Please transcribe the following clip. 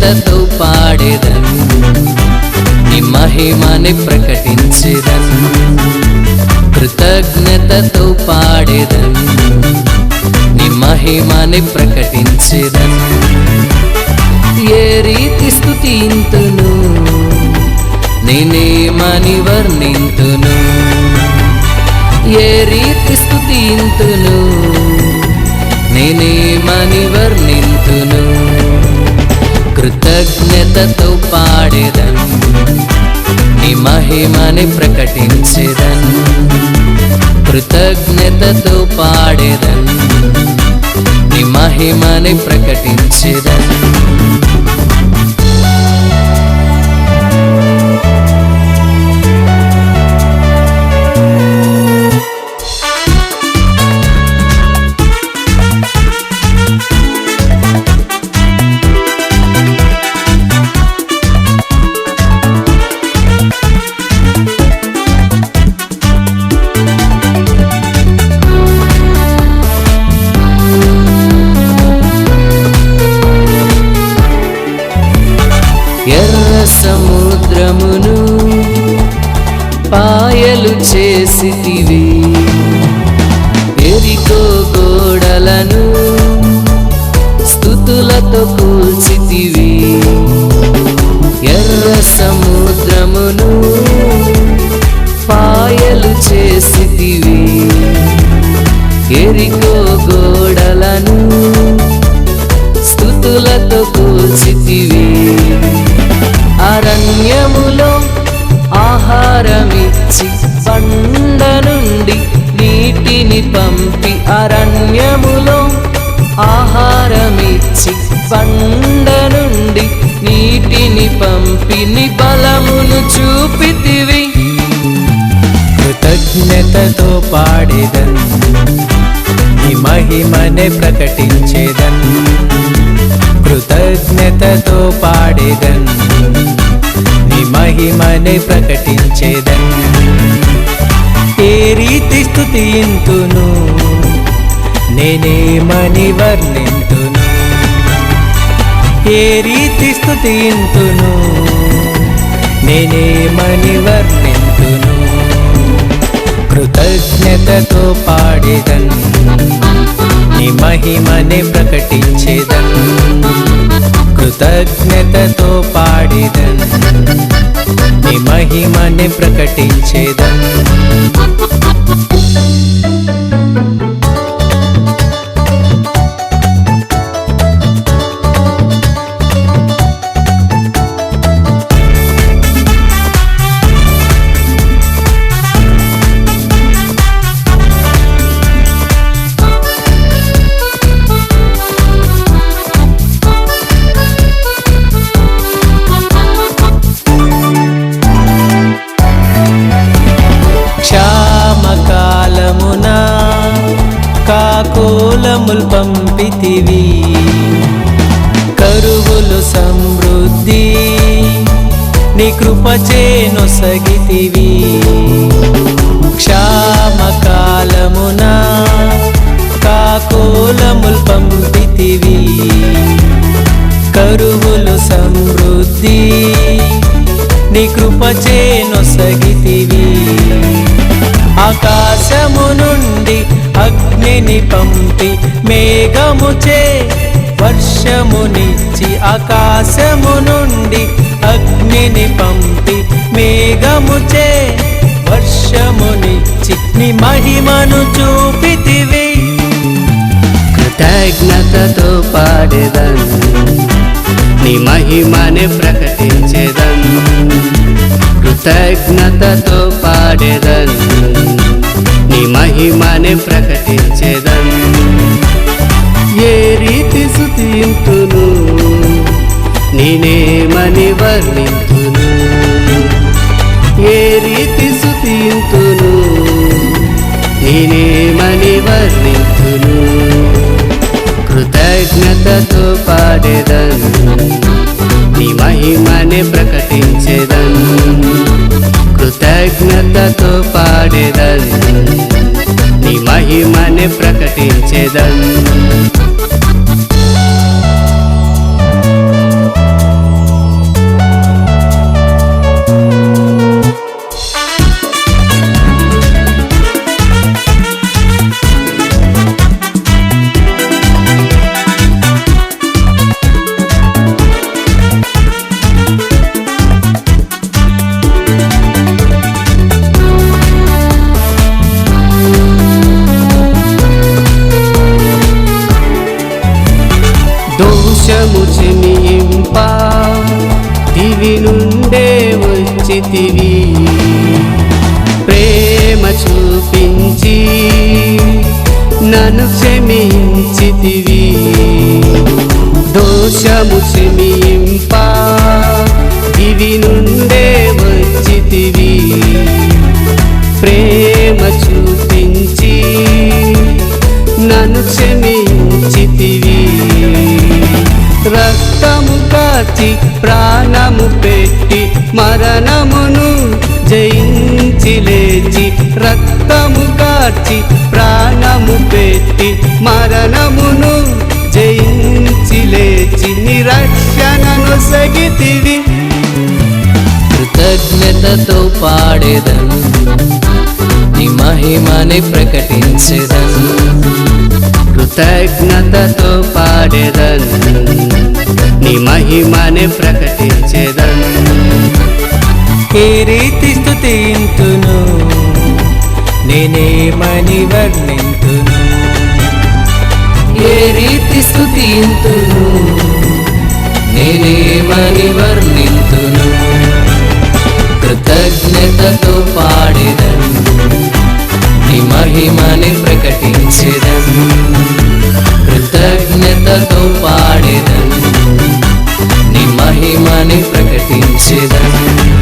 కృతజ్ఞతతో పాడేదన్. నీ మహిమని ప్రకటించేదన్. కృతజ్ఞతతో పాడేదన్. నీ మహిమని ప్రకటించేదన్. ఏ రీతి స్థుతింతును? నేనేమని వర్ణింతును? ఏ రీతి స్థుతింతును? కృతజ్ఞతతో పాడేదన్. నీ మహిమని ప్రకటించేదన్. కృతజ్ఞతతో పాడేదన్. నీ మహిమని ప్రకటించేదన్. పాయలు చేసితివి. ఎరికో గోడలను స్థుతులతో కూల్చితివి. ఎర్ర సముద్రమును పాయలు చేసితివి. ఎరికో పంపి అరణ్యములో ఆహారమిచ్చి పండ నుండి నీటిని పంపి బలమును చూపితివి. కృతజ్ఞతతో పాడేదన్ ఈ మహిమనే ప్రకటించేదన్. కృతజ్ఞతతో పాడేదన్ నీ మహిమనే ప్రకటించేదన్. రీతి స్థుతింతును నేనేమని వర్ణింతును ఏ రీతి స్థుతింతును నేనేమని వర్ణింతును కృతజ్ఞతతో పాడేదన్. నీ మహిమని ప్రకటించేదన్. కృతజ్ఞతతో పాడేదన్. నీ మహిమని ప్రకటించేదన్. కాకోలముల్ పంపితివి. కరువులు సమృద్ధి నీ కృపచేను సగితివి క్షామకాలమున కాకోలముల్ పంపితివి. కరువులు సమృద్ధి నీ కృపచేను సగితివి ఆకాశము నుండి అగ్నిని పంపి మేఘముచే వర్షమునిచ్చి ఆకాశము నుండి అగ్నిని పంపి మేఘముచే వర్షమునిచ్చి నీ మహిమను చూపితివి. కృతజ్ఞతతో పాడేదన్ నీ మహిమని ప్రకటించేదన్. కృతజ్ఞతతో పాడేదన్. నీ మహిమనే ప్రకటించేదన్. ఏ రీతి సుతింతును నేనేమని వర్ణింతును? ఏ రీతి సుతింతును నేనేమని వర్ణింతును? కృతజ్ఞతతో పాడేదన్. నీ మహిమనే ప్రకటించేదన్. కృతజ్ఞతతో పాడేదన్ నీ మహిమని ప్రకటించేదన్ వచ్చితివి ప్రేమ చూపించి నన్ను క్షమించితివి. దోషము క్షమించి వచ్చి ప్రాణము పెట్టి మరణమును జయించి లేచి రక్తము కార్చి ప్రాణము పెట్టి మరణమును జయించి లేచి నిరక్షణను సగితివి. కృతజ్ఞతతో పాడేదను నీ మహిమని ప్రకటించేదను. కృతజ్ఞతతో పాడేదను. నీ మహిమని ప్రకటించేదను. ఏ రీతి స్థుతింతును నేనేమని వర్ణింతును. ఏ రీతి స్థుతింతును నేనేమని వర్ణింతును. కృతజ్ఞతతో పాడేదను నీ మహిమని ప్రకటించేదను. కృతజ్ఞతతో పాడేదను మహిమని ప్రకటించేదను.